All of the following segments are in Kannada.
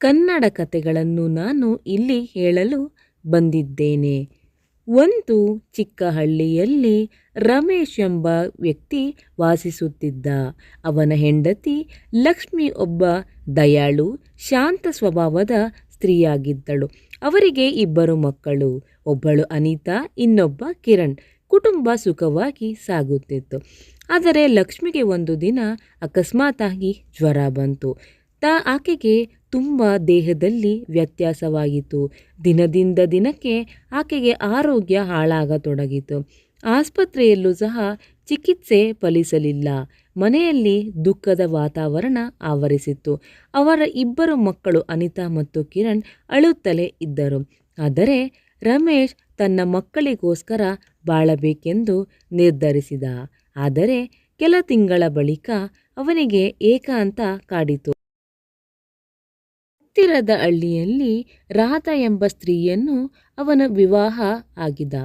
ಕನ್ನಡ ಕಥೆಗಳನ್ನು ನಾನು ಇಲ್ಲಿ ಹೇಳಲು ಬಂದಿದ್ದೇನೆ. ಒಂದು ಚಿಕ್ಕ ಹಳ್ಳಿಯಲ್ಲಿ ರಮೇಶ್ ಎಂಬ ವ್ಯಕ್ತಿ ವಾಸಿಸುತ್ತಿದ್ದ. ಅವನ ಹೆಂಡತಿ ಲಕ್ಷ್ಮಿ ಒಬ್ಬ ದಯಾಳು, ಶಾಂತ ಸ್ವಭಾವದ ಸ್ತ್ರೀಯಾಗಿದ್ದಳು. ಅವರಿಗೆ ಇಬ್ಬರು ಮಕ್ಕಳು, ಒಬ್ಬಳು ಅನಿತಾ, ಇನ್ನೊಬ್ಬ ಕಿರಣ್. ಕುಟುಂಬ ಸುಖವಾಗಿ ಸಾಗುತ್ತಿತ್ತು. ಆದರೆ ಲಕ್ಷ್ಮಿಗೆ ಒಂದು ದಿನ ಅಕಸ್ಮಾತಾಗಿ ಜ್ವರ ಬಂತು. ತ ಆಕೆಗೆ ತುಂಬ ದೇಹದಲ್ಲಿ ವ್ಯತ್ಯಾಸವಾಗಿತ್ತು. ದಿನದಿಂದ ದಿನಕ್ಕೆ ಆಕೆಗೆ ಆರೋಗ್ಯ ಹಾಳಾಗತೊಡಗಿತು. ಆಸ್ಪತ್ರೆಯಲ್ಲೂ ಸಹ ಚಿಕಿತ್ಸೆ ಫಲಿಸಲಿಲ್ಲ. ಮನೆಯಲ್ಲಿ ದುಃಖದ ವಾತಾವರಣ ಆವರಿಸಿತ್ತು. ಅವರ ಇಬ್ಬರು ಮಕ್ಕಳು ಅನಿತಾ ಮತ್ತು ಕಿರಣ್ ಅಳುತ್ತಲೇ ಇದ್ದರು. ಆದರೆ ರಮೇಶ್ ತನ್ನ ಮಕ್ಕಳಿಗೋಸ್ಕರ ಬಾಳಬೇಕೆಂದು ನಿರ್ಧರಿಸಿದ. ಆದರೆ ಕೆಲ ತಿಂಗಳ ಬಳಿಕ ಅವನಿಗೆ ಏಕಾಂತ ಕಾಡಿತು. ಹತ್ತಿರದ ಹಳ್ಳಿಯಲ್ಲಿ ರಾಧ ಎಂಬ ಸ್ತ್ರೀಯನ್ನು ಅವನ ವಿವಾಹ ಆಗಿದ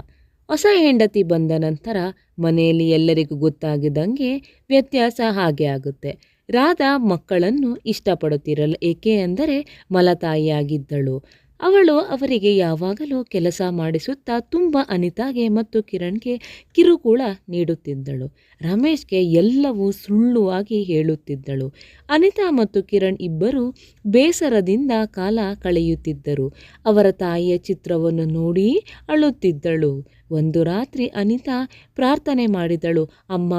ಹೊಸ ಹೆಂಡತಿ ಬಂದ ನಂತರ ಮನೆಯಲ್ಲಿ ಎಲ್ಲರಿಗೂ ಗೊತ್ತಾಗಿದ್ದಂಗೆ ವ್ಯತ್ಯಾಸ ಹಾಗೆ ಆಗುತ್ತೆ. ರಾಧಾ ಮಕ್ಕಳನ್ನು ಇಷ್ಟಪಡುತ್ತಿರಲ್ಲ, ಏಕೆ ಅಂದರೆ ಮಲತಾಯಿಯಾಗಿದ್ದಳು. ಅವಳು ಅವರಿಗೆ ಯಾವಾಗಲೂ ಕೆಲಸ ಮಾಡಿಸುತ್ತಾ ತುಂಬ ಅನಿತಾಗೆ ಮತ್ತು ಕಿರಣ್ಗೆ ಕಿರುಕುಳ ನೀಡುತ್ತಿದ್ದಳು. ರಮೇಶ್ಗೆ ಎಲ್ಲವೂ ಸುಳ್ಳುವಾಗಿ ಹೇಳುತ್ತಿದ್ದಳು. ಅನಿತಾ ಮತ್ತು ಕಿರಣ್ ಇಬ್ಬರು ಬೇಸರದಿಂದ ಕಾಲ ಕಳೆಯುತ್ತಿದ್ದರು. ಅವರ ತಾಯಿಯ ಚಿತ್ರವನ್ನು ನೋಡಿ ಅಳುತ್ತಿದ್ದಳು. ಒಂದು ರಾತ್ರಿ ಅನಿತಾ ಪ್ರಾರ್ಥನೆ ಮಾಡಿದಳು, ಅಮ್ಮ,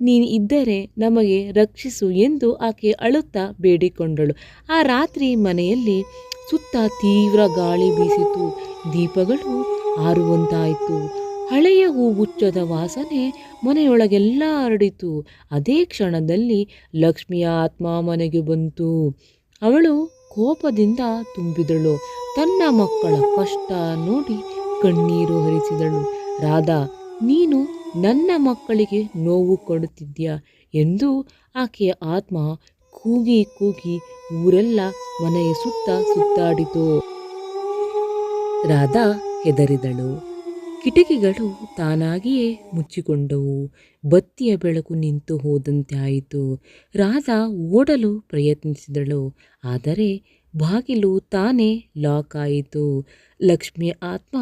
ನೀನು ಇದ್ದರೆ ನಮಗೆ ರಕ್ಷಿಸು ಎಂದು ಆಕೆ ಅಳುತ್ತಾ ಬೇಡಿಕೊಂಡಳು. ಆ ರಾತ್ರಿ ಮನೆಯಲ್ಲಿ ಸುತ್ತ ತೀವ್ರ ಗಾಳಿ ಬೀಸಿತು. ದೀಪಗಳು ಆರುವಂತಾಯಿತು ಹಳೆಯ ಹೂಗುಚ್ಚದ ವಾಸನೆ ಮನೆಯೊಳಗೆಲ್ಲ ಹರಡಿತು. ಅದೇ ಕ್ಷಣದಲ್ಲಿ ಲಕ್ಷ್ಮಿಯ ಆತ್ಮ ಮನೆಗೆ ಬಂತು. ಅವಳು ಕೋಪದಿಂದ ತುಂಬಿದಳು. ತನ್ನ ಮಕ್ಕಳ ಕಷ್ಟ ನೋಡಿ ಕಣ್ಣೀರು ಹರಿಸಿದಳು. ರಾಧಾ, ನೀನು ನನ್ನ ಮಕ್ಕಳಿಗೆ ನೋವು ಕೊಡುತ್ತಿದ್ಯಾ ಎಂದು ಆಕೆಯ ಆತ್ಮ ಕೂಗಿ ಕೂಗಿ ಊರೆಲ್ಲ ಮನೆಯ ಸುತ್ತ ಸುತ್ತಾಡಿತು. ರಾಧಾ ಹೆದರಿದಳು. ಕಿಟಕಿಗಳು ತಾನಾಗಿಯೇ ಮುಚ್ಚಿಕೊಂಡವು. ಬತ್ತಿಯ ಬೆಳಕು ನಿಂತು ಹೋದಂತೆ ಆಯಿತು. ರಾಧಾ ಓಡಲು ಪ್ರಯತ್ನಿಸಿದಳು. ಆದರೆ ಬಾಗಿಲು ತಾನೇ ಲಾಕ್ ಆಯಿತು. ಲಕ್ಷ್ಮಿಯ ಆತ್ಮ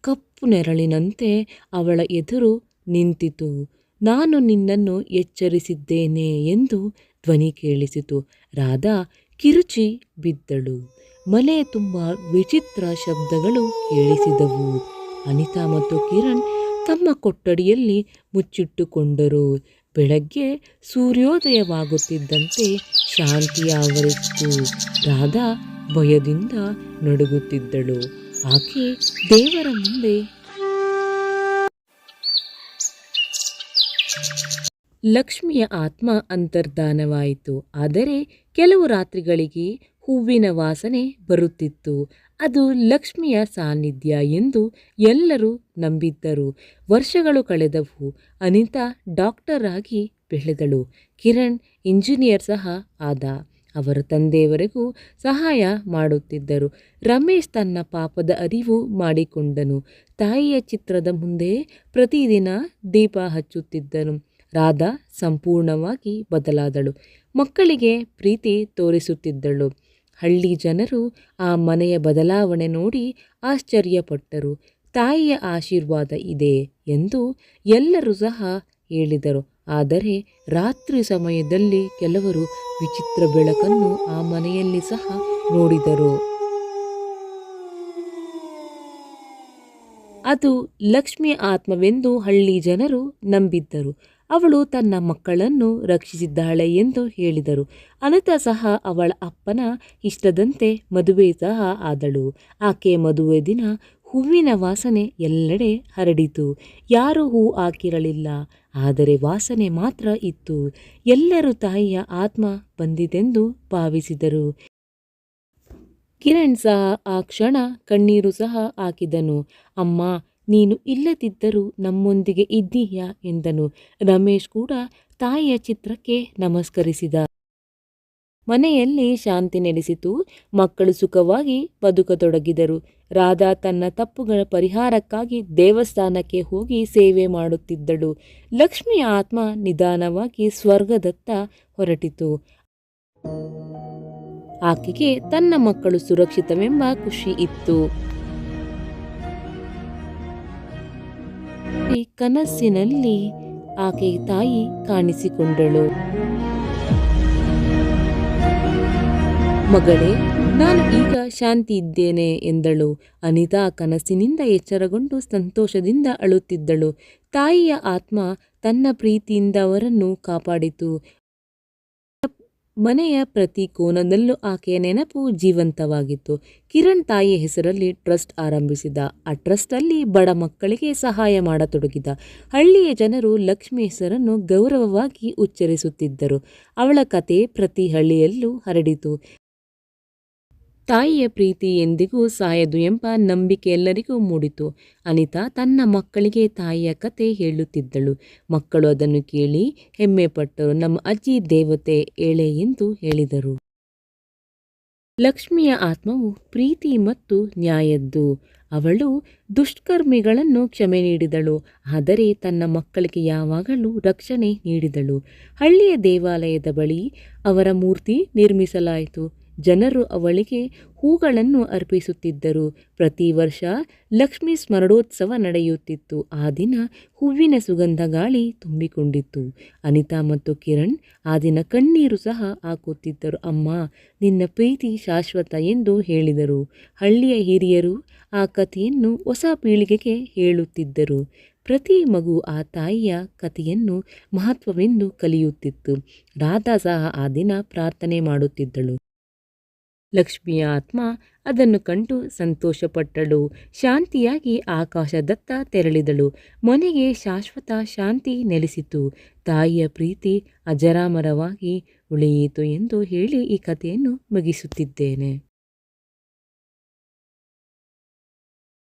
ಕಪ್ಪು ನೆರಳಿನಂತೆ ಅವಳ ಎದುರು ನಿಂತಿತು. ನಾನು ನಿನ್ನನ್ನು ಎಚ್ಚರಿಸಿದ್ದೇನೆ ಎಂದು ಧ್ವನಿ ಕೇಳಿಸಿತು. ರಾಧಾ ಕಿರುಚಿ ಬಿದ್ದಳು. ಮನೆ ತುಂಬ ವಿಚಿತ್ರ ಶಬ್ದಗಳು ಕೇಳಿಸಿದವು. ಅನಿತಾ ಮತ್ತು ಕಿರಣ್ ತಮ್ಮ ಕೊಠಡಿಯಲ್ಲಿ ಮುಚ್ಚಿಟ್ಟುಕೊಂಡರು. ಬೆಳಗ್ಗೆ ಸೂರ್ಯೋದಯವಾಗುತ್ತಿದ್ದಂತೆ ಶಾಂತಿ ಆವರಿಸಿತು. ರಾಧಾ ಭಯದಿಂದ ನಡುಗುತ್ತಿದ್ದಳು. ಆಕೆ ದೇವರ ಮುಂದೆ ಲಕ್ಷ್ಮಿಯ ಆತ್ಮ ಅಂತರ್ಧಾನವಾಯಿತು ಆದರೆ ಕೆಲವು ರಾತ್ರಿಗಳಿಗೆ ಹೂವಿನ ವಾಸನೆ ಬರುತ್ತಿತ್ತು. ಅದು ಲಕ್ಷ್ಮಿಯ ಸಾನ್ನಿಧ್ಯ ಎಂದು ಎಲ್ಲರೂ ನಂಬಿದ್ದರು. ವರ್ಷಗಳು ಕಳೆದವು. ಅನಿತಾ ಡಾಕ್ಟರ್ ಆಗಿ ಬೆಳೆದಳು. ಕಿರಣ್ ಇಂಜಿನಿಯರ್ ಸಹ ಆದ. ಅವರ ತಂದೆಯವರೆಗೂ ಸಹಾಯ ಮಾಡುತ್ತಿದ್ದರು. ರಮೇಶ್ ತನ್ನ ಪಾಪದ ಅರಿವು ಮಾಡಿಕೊಂಡನು. ತಾಯಿಯ ಚಿತ್ರದ ಮುಂದೆ ಪ್ರತಿದಿನ ದೀಪ ಹಚ್ಚುತ್ತಿದ್ದನು. ರಾಧಾ ಸಂಪೂರ್ಣವಾಗಿ ಬದಲಾದಳು. ಮಕ್ಕಳಿಗೆ ಪ್ರೀತಿ ತೋರಿಸುತ್ತಿದ್ದಳು. ಹಳ್ಳಿ ಜನರು ಆ ಮನೆಯ ಬದಲಾವಣೆ ನೋಡಿ ಆಶ್ಚರ್ಯಪಟ್ಟರು. ತಾಯಿಯ ಆಶೀರ್ವಾದ ಇದೆ ಎಂದು ಎಲ್ಲರೂ ಸಹ ಹೇಳಿದರು. ಆದರೆ ರಾತ್ರಿ ಸಮಯದಲ್ಲಿ ಕೆಲವರು ವಿಚಿತ್ರ ಬೆಳಕನ್ನು ಆ ಮನೆಯಲ್ಲಿ ಸಹ ನೋಡಿದರು. ಅದು ಲಕ್ಷ್ಮಿ ಆತ್ಮವೆಂದು ಹಳ್ಳಿ ಜನರು ನಂಬಿದ್ದರು. ಅವಳು ತನ್ನ ಮಕ್ಕಳನ್ನು ರಕ್ಷಿಸಿದ್ದಾಳೆ ಎಂದು ಹೇಳಿದರು. ಅನಿತಾ ಸಹ ಅವಳ ಅಪ್ಪನ ಇಷ್ಟದಂತೆ ಮದುವೆ ಸಹ ಆದಳು. ಆಕೆ ಮದುವೆ ದಿನ ಹೂವಿನ ವಾಸನೆ ಎಲ್ಲೆಡೆ ಹರಡಿತು. ಯಾರೂ ಹೂ ಹಾಕಿರಲಿಲ್ಲ, ಆದರೆ ವಾಸನೆ ಮಾತ್ರ ಇತ್ತು. ಎಲ್ಲರೂ ತಾಯಿಯ ಆತ್ಮ ಬಂದಿದೆಂದು ಭಾವಿಸಿದರು. ಕಿರಣ್ ಸಹ ಆ ಕ್ಷಣ ಕಣ್ಣೀರು ಸಹ ಹಾಕಿದನು. ಅಮ್ಮ ನೀನು ಇಲ್ಲದಿದ್ದರೂ ನಮ್ಮೊಂದಿಗೆ ಇದ್ದೀಯಾ ಎಂದನು. ರಮೇಶ್ ಕೂಡ ತಾಯಿಯ ಚಿತ್ರಕ್ಕೆ ನಮಸ್ಕರಿಸಿದ. ಮನೆಯಲ್ಲಿ ಶಾಂತಿ ನೆಲೆಸಿತು. ಮಕ್ಕಳು ಸುಖವಾಗಿ ಬದುಕತೊಡಗಿದರು. ರಾಧಾ ತನ್ನ ತಪ್ಪುಗಳ ಪರಿಹಾರಕ್ಕಾಗಿ ದೇವಸ್ಥಾನಕ್ಕೆ ಹೋಗಿ ಸೇವೆ ಮಾಡುತ್ತಿದ್ದಳು. ಲಕ್ಷ್ಮಿಯ ಆತ್ಮ ನಿಧಾನವಾಗಿ ಸ್ವರ್ಗದತ್ತ ಹೊರಟಿತು. ಆಕೆಗೆ ತನ್ನ ಮಕ್ಕಳು ಸುರಕ್ಷಿತವೆಂಬ ಖುಷಿ ಇತ್ತು. ಈ ಕನಸಿನಲ್ಲಿ ಆಕೆಯ ತಾಯಿ ಕಾಣಿಸಿಕೊಂಡಳು. ಮಗಳೇ, ನಾನು ಈಗ ಶಾಂತಿ ಇದ್ದೇನೆ ಎಂದಳು. ಅನಿತಾ ಕನಸಿನಿಂದ ಎಚ್ಚರಗೊಂಡು ಸಂತೋಷದಿಂದ ಅಳುತ್ತಿದ್ದಳು. ತಾಯಿಯ ಆತ್ಮ ತನ್ನ ಪ್ರೀತಿಯಿಂದ ಅವರನ್ನು ಕಾಪಾಡಿತು. ಮನೆಯ ಪ್ರತಿ ಕೋನದಲ್ಲೂ ಆಕೆಯ ನೆನಪು ಜೀವಂತವಾಗಿತ್ತು. ಕಿರಣ್ ತಾಯಿ ಹೆಸರಲ್ಲಿ ಟ್ರಸ್ಟ್ ಆರಂಭಿಸಿದ ಆ ಟ್ರಸ್ಟಲ್ಲಿ ಬಡ ಮಕ್ಕಳಿಗೆ ಸಹಾಯ ಮಾಡತೊಡಗಿದ. ಹಳ್ಳಿಯ ಜನರು ಲಕ್ಷ್ಮಿ ಹೆಸರನ್ನು ಗೌರವವಾಗಿ ಉಚ್ಚರಿಸುತ್ತಿದ್ದರು. ಅವಳ ಕತೆ ಪ್ರತಿ ಹಳ್ಳಿಯಲ್ಲೂ ಹರಡಿತು. ತಾಯಿಯ ಪ್ರೀತಿ ಎಂದಿಗೂ ಸಾಯದು ಎಂಬ ನಂಬಿಕೆ ಎಲ್ಲರಿಗೂ ಮೂಡಿತು. ಅನಿತಾ ತನ್ನ ಮಕ್ಕಳಿಗೆ ತಾಯಿಯ ಕತೆ ಹೇಳುತ್ತಿದ್ದಳು. ಮಕ್ಕಳು ಅದನ್ನು ಕೇಳಿ ಹೆಮ್ಮೆ ಪಟ್ಟರು. ನಮ್ಮ ಅಜ್ಜಿ ದೇವತೆ ಏಳೆ ಎಂದು ಹೇಳಿದರು. ಲಕ್ಷ್ಮಿಯ ಆತ್ಮವು ಪ್ರೀತಿ ಮತ್ತು ನ್ಯಾಯದ್ದು. ಅವಳು ದುಷ್ಕರ್ಮಿಗಳನ್ನು ಕ್ಷಮೆ ನೀಡಿದಳು. ಆದರೆ ತನ್ನ ಮಕ್ಕಳಿಗೆ ಯಾವಾಗಲೂ ರಕ್ಷಣೆ ನೀಡಿದಳು. ಹಳ್ಳಿಯ ದೇವಾಲಯದ ಬಳಿ ಅವರ ಮೂರ್ತಿ ನಿರ್ಮಿಸಲಾಯಿತು. ಜನರು ಅವಳಿಗೆ ಹೂಗಳನ್ನು ಅರ್ಪಿಸುತ್ತಿದ್ದರು. ಪ್ರತಿ ವರ್ಷ ಲಕ್ಷ್ಮೀ ಸ್ಮರಣೋತ್ಸವ ನಡೆಯುತ್ತಿತ್ತು. ಆ ದಿನ ಹೂವಿನ ಸುಗಂಧ ಗಾಳಿ ತುಂಬಿಕೊಂಡಿತ್ತು. ಅನಿತಾ ಮತ್ತು ಕಿರಣ್ ಆ ದಿನ ಕಣ್ಣೀರು ಸಹ ಹಾಕುತ್ತಿದ್ದರು. ಅಮ್ಮ, ನಿನ್ನ ಪ್ರೀತಿ ಶಾಶ್ವತ ಎಂದು ಹೇಳಿದರು. ಹಳ್ಳಿಯ ಹಿರಿಯರು ಆ ಕಥೆಯನ್ನು ಹೊಸ ಪೀಳಿಗೆಗೆ ಹೇಳುತ್ತಿದ್ದರು. ಪ್ರತಿ ಮಗು ಆ ತಾಯಿಯ ಕಥೆಯನ್ನು ಮಹತ್ವವೆಂದು ಕಲಿಯುತ್ತಿತ್ತು. ರಾಧಾ ಸಹ ಆ ದಿನ ಪ್ರಾರ್ಥನೆ ಮಾಡುತ್ತಿದ್ದಳು. ಲಕ್ಷ್ಮಿಯ ಆತ್ಮ ಅದನ್ನು ಕಂಡು ಸಂತೋಷಪಟ್ಟಳು. ಶಾಂತಿಯಾಗಿ ಆಕಾಶದತ್ತ ತೆರಳಿದಳು. ಮನೆಗೆ ಶಾಶ್ವತ ಶಾಂತಿ ನೆಲೆಸಿತು. ತಾಯಿಯ ಪ್ರೀತಿ ಅಜರಾಮರವಾಗಿ ಉಳಿಯಿತು ಎಂದು ಹೇಳಿ ಈ ಕಥೆಯನ್ನು ಮುಗಿಸುತ್ತಿದ್ದೇನೆ.